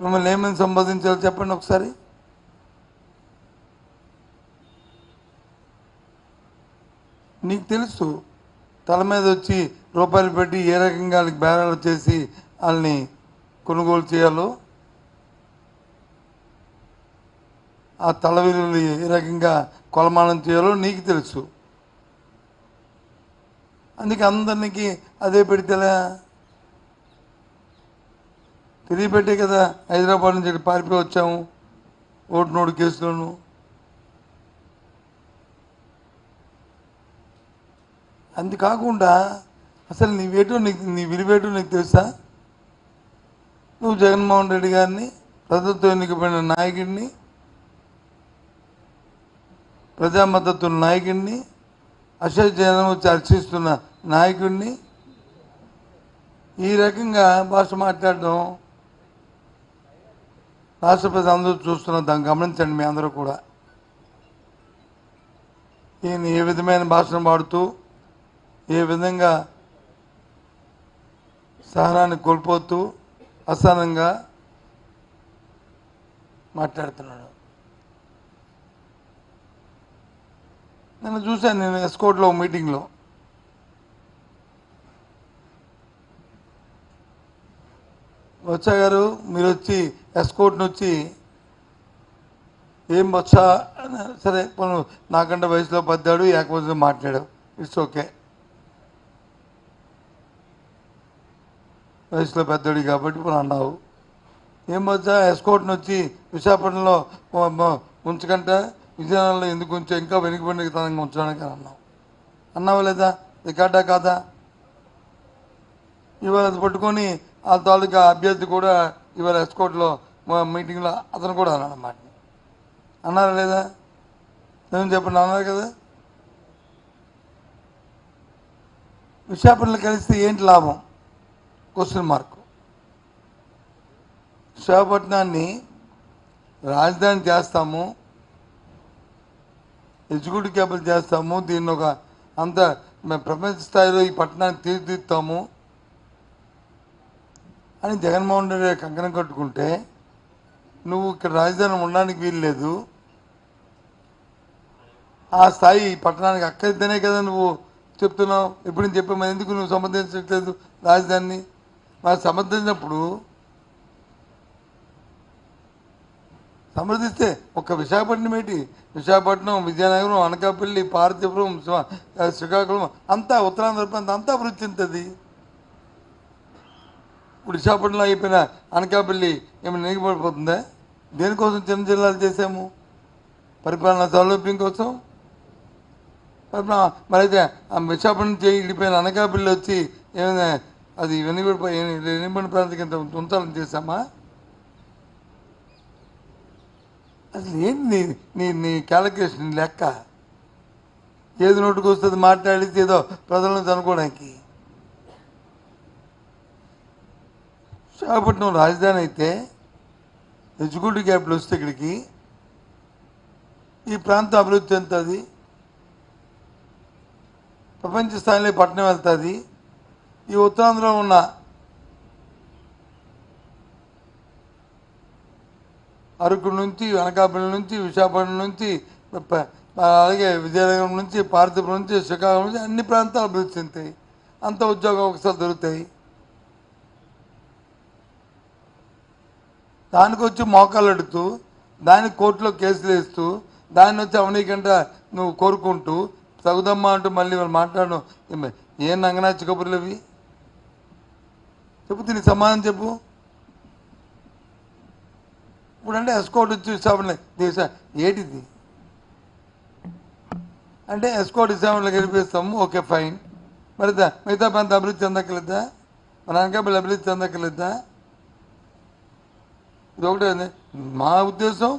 మిమ్మల్ని ఏమని సంబోధించాలో చెప్పండి ఒకసారి. నీకు తెలుసు తల మీద వచ్చి రూపాయలు పెట్టి ఏ రకంగా వాళ్ళకి బేరాలు చేసి వాళ్ళని కొనుగోలు చేయాలో ఆ తల విలువలు ఏ రకంగా కొలమానం చేయాలో నీకు తెలుసు. అందుకే అందరికి అదే పెడితేలా తెలియపెట్టే కదా హైదరాబాద్ నుంచి పారిపోయి వచ్చాము. Vote note కేసులోను. అంతేకాకుండా అసలు అసలు నీవేటో నీకు నీ విలువేటో నీకు తెలుసా? నువ్వు జగన్మోహన్ రెడ్డి గారిని ప్రభుత్వం ఎన్నికబడిన నాయకుడిని ప్రజా మద్దతు నాయకుడిని అశోక్ జనం వచ్చి అర్చిస్తున్న నాయకుడిని ఈ రకంగా భాష మాట్లాడడం రాష్ట్రపతి అందరూ చూస్తున్న దాన్ని గమనించండి మీ అందరూ కూడా. ఈయన ఏ విధమైన భాషను వాడుతూ ఏ విధంగా సహనాన్ని కోల్పోతూ అసహనంగా మాట్లాడుతున్నాడు. నేను చూశాను నేను ఎస్కోట్లో మీటింగ్లో. వచ్చా గారు మీరు వచ్చి ఎస్కోట్ నుంచి ఏం వచ్చా సరే మనం నాకంటే వయసులో పద్దాడు ఏకపోతే మాట్లాడావు. ఇట్స్ ఓకే వయసులో పెద్దోడి కాబట్టి మనం అన్నావు. ఏం వచ్చా? ఎస్కోట్ నుంచి విశాఖపట్నంలో ఉంచకంటే విజయనగరంలో ఎందుకు ఉంచా? ఇంకా వెనుకబడిన తనంగా ఉంచడానికి అని అన్నావు. అన్నావా లేదా? రికార్డా కాదా? ఇవాళ పట్టుకొని ఆ తాలూకా అభ్యర్థి కూడా ఇవాళ ఎస్కోట్లో మా మీటింగ్లో అతను కూడా అన్నాడు అన్నమాట. అన్నారా లేదా? నేను చెప్పండి అన్నారు కదా? విశాఖపట్నంలో కలిస్తే ఏంటి లాభం? క్వశ్చన్ మార్క్ విశాఖపట్నాన్ని రాజధాని చేస్తాము ఎగ్జిక్యూటివ్ క్యాపిటల్ చేస్తాము దీన్ని ఒక అంత మేము ప్రపంచ స్థాయిలో ఈ పట్టణాన్ని తీర్చిదిద్దుతాము. అని జగన్మోహన్ రెడ్డి కంకణం కట్టుకుంటే నువ్వు ఇక్కడ రాజధాని ఉండడానికి వీలు లేదు ఆ స్థాయి పట్టణానికి అక్కడితేనే కదా నువ్వు చెప్తున్నావు. ఎప్పుడు నేను చెప్పే మరి ఎందుకు నువ్వు సమర్థించట్లేదు రాజధానిని? మరి సమర్థించినప్పుడు సమర్థిస్తే ఒక్క విశాఖపట్నం ఏంటి? విశాఖపట్నం విజయనగరం అనకాపల్లి పార్థిపురం శ్రీకాకుళం అంతా ఉత్తరాంధ్ర ప్రాంతం అంతా వృత్తింతది చెందుతుంది. ఇప్పుడు విశాఖపట్నంలో అయిపోయిన అనకాపల్లి ఏమైనా నెగిపడిపోతుందా దేనికోసం చిన్న జిల్లాలు చేసాము పరిపాలన సౌలభ్యం కోసం? పరిపాలన మరైతే ఆ విశాఖపట్నం చేయి వెళ్ళిపోయిన అనకాపల్లి వచ్చి ఏమైనా అది వెనుకబడిపోయి వెనుకబడిన ప్రాంతం కింద ఉంచాలని చేశామా? అసలు ఏంటి నీ నీ నీ క్యాలిక్యులేషన్ లెక్క? ఏది నోటుకు వస్తుంది మాట్లాడితే ఏదో ప్రజలను చనుకోవడానికి. విశాఖపట్నం రాజధాని అయితే ఎగ్జిక్యూటివ్ క్యాపిటల్ వస్తే ఇక్కడికి. ఈ ప్రాంతం అభివృద్ధి చెందుతుంది. ప్రపంచ స్థాయిలో పట్టణం వెళ్తుంది. ఈ ఉత్తరాంధ్రలో ఉన్న అరకు నుంచి అనకాపల్లి నుంచి విశాఖపట్నం నుంచి అలాగే విజయనగరం నుంచి పార్థిపురం నుంచి శ్రీకాకుళం నుంచి అన్ని ప్రాంతాలు అభివృద్ధి చెందుతాయి. అంత ఉద్యోగ అవకాశాలు దొరుకుతాయి. దానికి వచ్చి మోకాలు అడుగుతూ దానికి కోర్టులో కేసులు వేస్తూ దాన్ని వచ్చి అవనీకంట నువ్వు కోరుకుంటూ తగుదమ్మా అంటూ మళ్ళీ వాళ్ళు మాట్లాడడం ఏం- నంగనాచి కబుర్లు అవి? చెప్పు దీనికి సమాధానం చెప్పు. ఇప్పుడంటే ఎస్కోట్ వచ్చి విశాఖపట్నం దేశ ఏటిది? అంటే ఎస్కోట్ ఇస్తామని గెలిపిస్తాము ఓకే ఫైన్. మరి మిగతా ప్రాంతం అభివృద్ధి చెందక్కర్లేదా? మన అనకాపల్లి అభివృద్ధి చెందక్కర్లేదా? ఇది ఒకటే మా ఉద్దేశం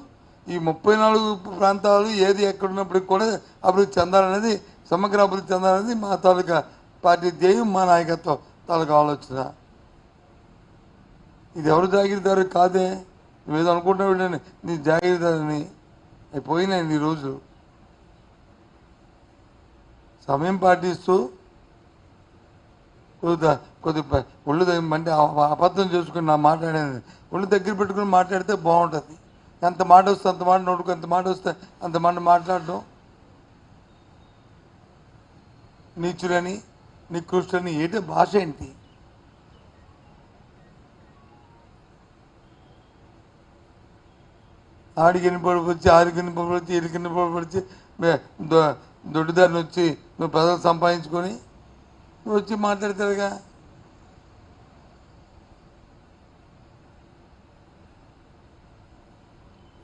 ఈ ముప్పై నాలుగు ప్రాంతాలు ఏది ఎక్కడున్నప్పటికి కూడా అభివృద్ధి చెందాలనేది సమగ్ర అభివృద్ధి చెందాలనేది మా తాలూకా పార్టీ ధ్యేయం మా నాయకత్వం తాలూకా ఆలోచన. ఇది ఎవరు జాగిరిదారు కాదే? నువ్వేదో అనుకుంటున్నావు వీళ్ళని. నీ జాగిరిదారని అవి పోయినాయి నీ రోజు సమయం పాటిస్తూ కొద్దిగా కొద్ది ఒళ్ళు దగ్గర అంటే అబద్ధం చేసుకుని నా మాట్లాడేది ఒళ్ళు దగ్గర పెట్టుకుని మాట్లాడితే బాగుంటుంది. ఎంత మాట వస్తే అంత మాట నోటుకు ఎంత మాట వస్తే అంత మాట మాట్లాడడం. నీచులని నికృష్టులని ఏంటి భాష ఏంటి? ఆడికి పడిపోచ్చి ఆడికి పడిపోచ్చి ఇడికి పడిపోచ్చి దొడ్డిదారిని వచ్చి నువ్వు ప్రజలు సంపాదించుకొని నువ్వు వచ్చి మాట్లాడతారుగా.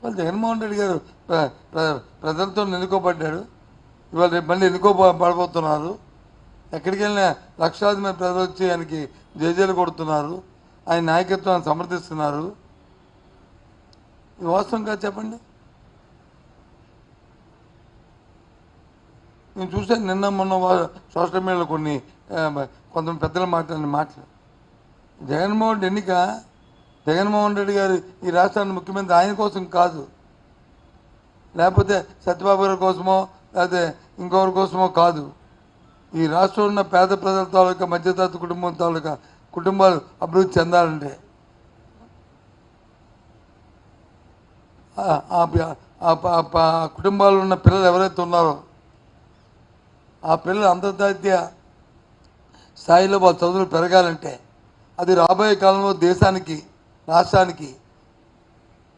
వాళ్ళు జగన్మోహన్ రెడ్డి గారు ప్ర- ప్ర- ప్రజలతో ఎన్నుకోబడ్డాడు ఇవాళ రేపు మళ్ళీ ఎన్నుకోబడబోతున్నారు ఎక్కడికి వెళ్ళినా లక్షలాది మంది ప్రజలు వచ్చి ఆయనకి జేజేలు కొడుతున్నారు. ఆయన నాయకత్వాన్ని సమర్థిస్తున్నారు. ఇది వాస్తవం కాదు చెప్పండి. నేను చూశాను నిన్న మొన్న వా- సోషల్ మీడియాలో కొన్ని కొంతమంది పెద్దలు మాట్లాడిన మాటలు. జగన్మోహన్ రెడ్డి ఎన్నిక జగన్మోహన్ రెడ్డి గారు ఈ రాష్ట్రాన్ని ముఖ్యమంత్రి ఆయన కోసం కాదు. లేకపోతే సత్యబాబు గారి కోసమో లేకపోతే ఇంకొకరి కోసమో కాదు. ఈ రాష్ట్రంలో ఉన్న పేద ప్రజల తాలూకా మధ్యతరగతి కుటుంబం తాలూకా కుటుంబాలు అభివృద్ధి చెందాలంటే కుటుంబాల్లో ఉన్న పిల్లలు ఎవరైతే ఉన్నారో ఆ పిల్లలు అంతర్జాతీయ స్థాయిలో వాళ్ళ చదువులు పెరగాలంటే అది రాబోయే కాలంలో దేశానికి రాష్ట్రానికి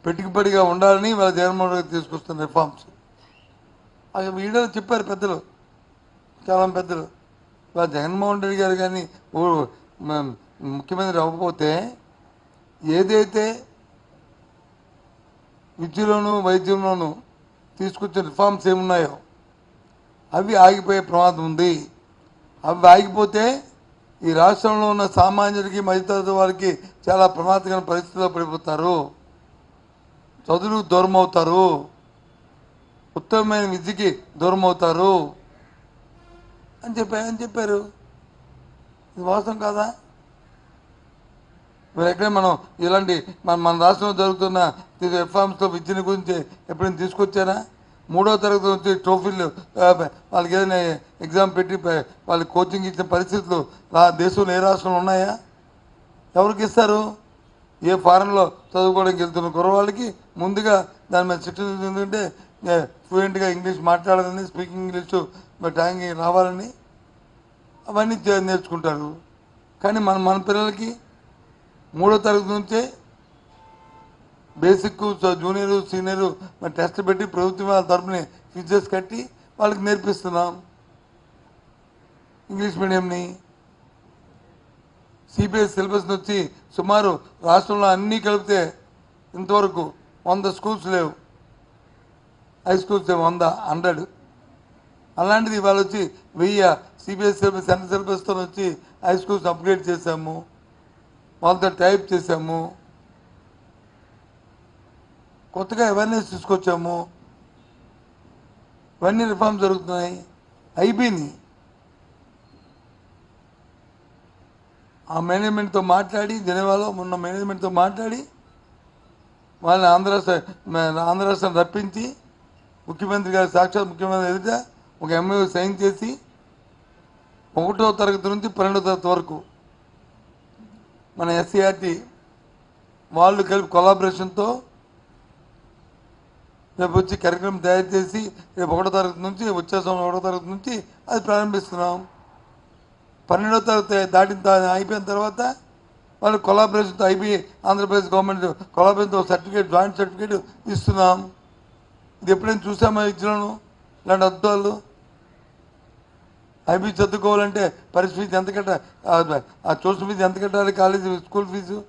పెట్టుబడిగా ఉండాలని వాళ్ళ జగన్మోహన్ రెడ్డి తీసుకొస్తున్న రిఫార్మ్స్ అవి వీడియోలో చెప్పారు పెద్దలు చాలా పెద్దలు. వాళ్ళ జగన్మోహన్ రెడ్డి గారు కానీ ఓ ముఖ్యమంత్రి అవ్వకపోతే ఏదైతే విద్యలోను వైద్యంలోను తీసుకొచ్చిన రిఫార్మ్స్ ఏమున్నాయో అవి ఆగిపోయే ప్రమాదం ఉంది. అవి ఆగిపోతే ఈ రాష్ట్రంలో ఉన్న సామాన్యుడికి మధ్యతరగతి వారికి చాలా ప్రమాదకర పరిస్థితుల్లో పడిపోతారు చదువులకు దూరం అవుతారు ఉత్తమమైన విద్యకి దూరం అవుతారు అని చెప్పారు అని చెప్పారు ఇది వాస్తవం కాదా మరి ఎక్కడే మనం ఇలాంటి మన మన రాష్ట్రంలో జరుగుతున్న రిఫార్మ్స్లో విద్యను గురించి ఎప్పుడైనా తీసుకొచ్చారా మూడో తరగతి నుంచి ట్రోఫీలు వాళ్ళకి ఏదైనా ఎగ్జామ్ పెట్టి వాళ్ళు వాళ్ళకి కోచింగ్ ఇచ్చిన పరిస్థితులు ఆ దేశంలో ఏ రాష్ట్రంలో ఉన్నాయా? ఎవరికి ఇస్తారు? ఏ ఫారెన్లో చదువుకోవడానికి వెళ్తున్న కుర్రవాళ్ళకి ముందుగా దాని మీద శిక్షణ ఎందుకంటే ఫ్లూయెంట్గా ఇంగ్లీష్ మాట్లాడాలని స్పీకింగ్ ఇంగ్లీషు ట్యాంగ్ రావాలని అవన్నీ నేర్చుకుంటారు. కానీ మన మన పిల్లలకి మూడో తరగతి నుంచే బేసిక్ జూనియర్ సీనియర్ మరి టెస్ట్ పెట్టి ప్రభుత్వం వాళ్ళ తరపుని ఫీజెస్ కట్టి వాళ్ళకి నేర్పిస్తున్నాం. ఇంగ్లీష్ మీడియంని. సిబిఎస్ సిలబస్ వచ్చి సుమారు రాష్ట్రంలో అన్నీ కలిపితే ఇంతవరకు వంద స్కూల్స్ లేవు. హై స్కూల్స్ వంద హండ్రెడ్. అలాంటిది ఇవాళ వచ్చి వెయ్యి సిబిఎస్ సిలబస్ సెంట్రల్ సిలబస్తో వచ్చి హై స్కూల్స్ అప్గ్రేడ్ చేశాము. వాళ్ళతో టైప్ చేశాము. కొత్తగా అవేర్నెస్ తీసుకొచ్చాము. ఇవన్నీ రిఫార్మ్స్ జరుగుతున్నాయి. ఐబీని ఆ మేనేజ్మెంట్తో మాట్లాడి జనవాలో మొన్న మేనేజ్మెంట్తో మాట్లాడి వాళ్ళని ఆంధ్ర రాష్ట్ర ఆంధ్ర రాష్ట్రం రప్పించి ముఖ్యమంత్రి గారు సాక్షాత్ ముఖ్యమంత్రి ఎదుట ఒక ఎంఏ సైన్ చేసి ఒకటో తరగతి నుంచి పన్నెండో తరగతి వరకు మన ఎస్సీఆర్టీ వాళ్ళు కలిపి కొలాబరేషన్తో రేపు వచ్చి కార్యక్రమం తయారు చేసి రేపు ఒకటో తరగతి నుంచి వచ్చే సంవత్సరం ఒకటో తరగతి నుంచి అది ప్రారంభిస్తున్నాం. పన్నెండో తరగతి దాటిన త- అయిపోయిన తర్వాత వాళ్ళు కొలాబరేషన్తో అయిపోయి ఆంధ్రప్రదేశ్ గవర్నమెంట్ కొలాబరేషన్తో సర్టిఫికేట్ జాయింట్ సర్టిఫికేట్ ఇస్తున్నాం. ఇది ఎప్పుడైనా చూసామా ఇచ్చినాను ఇలాంటి అద్దాలు? ఐబీ చదువుకోవాలంటే పరిస్థితి ఎంత కట్ట ఆ ట్యూషన్ ఫీజు ఎంత కట్టాలి? College school fee?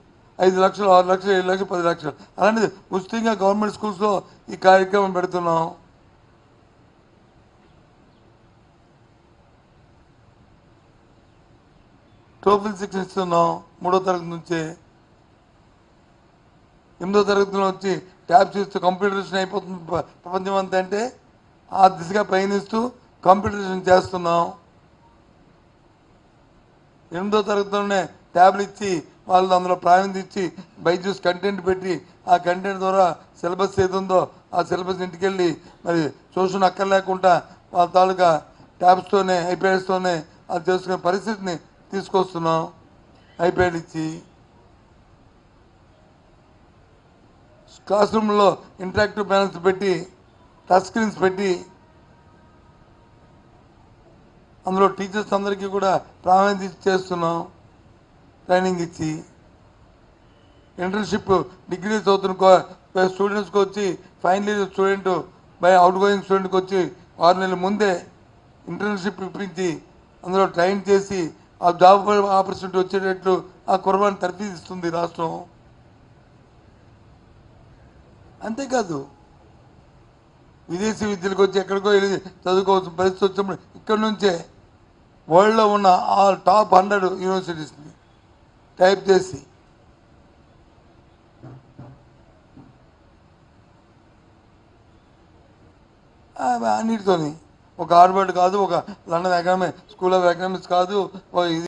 ఐదు లక్షలు ఆరు లక్షలు ఏడు లక్షలు పది లక్షలు. అలాంటిది ఉచితంగా గవర్నమెంట్ స్కూల్స్లో ఈ కార్యక్రమం పెడుతున్నాం. టోఫిల్ శిక్షణ ఇస్తున్నాం మూడో తరగతి నుంచే. ఎనిమిదో తరగతిలో వచ్చి ట్యాబ్స్ ఇస్తూ కంప్యూటరేషన్ అయిపోతుంది. ప్రపంచం అంతా అంటే ఆ దిశగా పయనిస్తూ కంప్యూటరేషన్ చేస్తున్నాం. ఎనిమిదో తరగతిలోనే ట్యాబ్లు ఇచ్చి వాళ్ళు అందులో ప్రావీణ్యత ఇచ్చి బైజూస్ కంటెంట్ పెట్టి ఆ కంటెంట్ ద్వారా సిలబస్ ఏది ఉందో ఆ సిలబస్ ఇంటికెళ్ళి మరి ట్యూషన్ అక్కర్లేకుండా వాళ్ళ తాలూకా ట్యాబ్స్తోనే ఐపీఎస్తోనే అది చేసుకునే పరిస్థితిని తీసుకొస్తున్నాం. ఐప్యాడ్ ఇచ్చి క్లాస్ రూమ్లో ఇంటరాక్టివ్ బ్యాలెన్స్ పెట్టి టచ్ స్క్రీన్స్ పెట్టి అందులో టీచర్స్ అందరికీ కూడా ప్రాధాన్యత చేస్తున్నాం. ట్రైనింగ్ ఇచ్చి ఇంటర్న్షిప్ డిగ్రీ చదువుతున్న స్టూడెంట్స్కి వచ్చి final year student by outgoing స్టూడెంట్కి వచ్చి ఆరు నెలల ముందే ఇంటర్న్షిప్ ఇప్పించి అందులో ట్రైన్ చేసి ఆ జాబ్ ఆపర్చునిటీ వచ్చేటట్లు ఆ కుర్బాన్ని తర్ఫీదిస్తుంది రాష్ట్రం. అంతేకాదు విదేశీ విద్యలకు వచ్చి ఎక్కడికో వెళ్ళి చదువుకోవచ్చు పరిస్థితి వచ్చినప్పుడు ఇక్కడ నుంచే వరల్డ్లో ఉన్న ఆ టాప్ హండ్రెడ్ యూనివర్సిటీస్ని టైప్ చేసి. అన్నిటితో అన్నిటితోని. ఒక హార్వర్డ్ కాదు ఒక London economic school of economics కాదు ఇది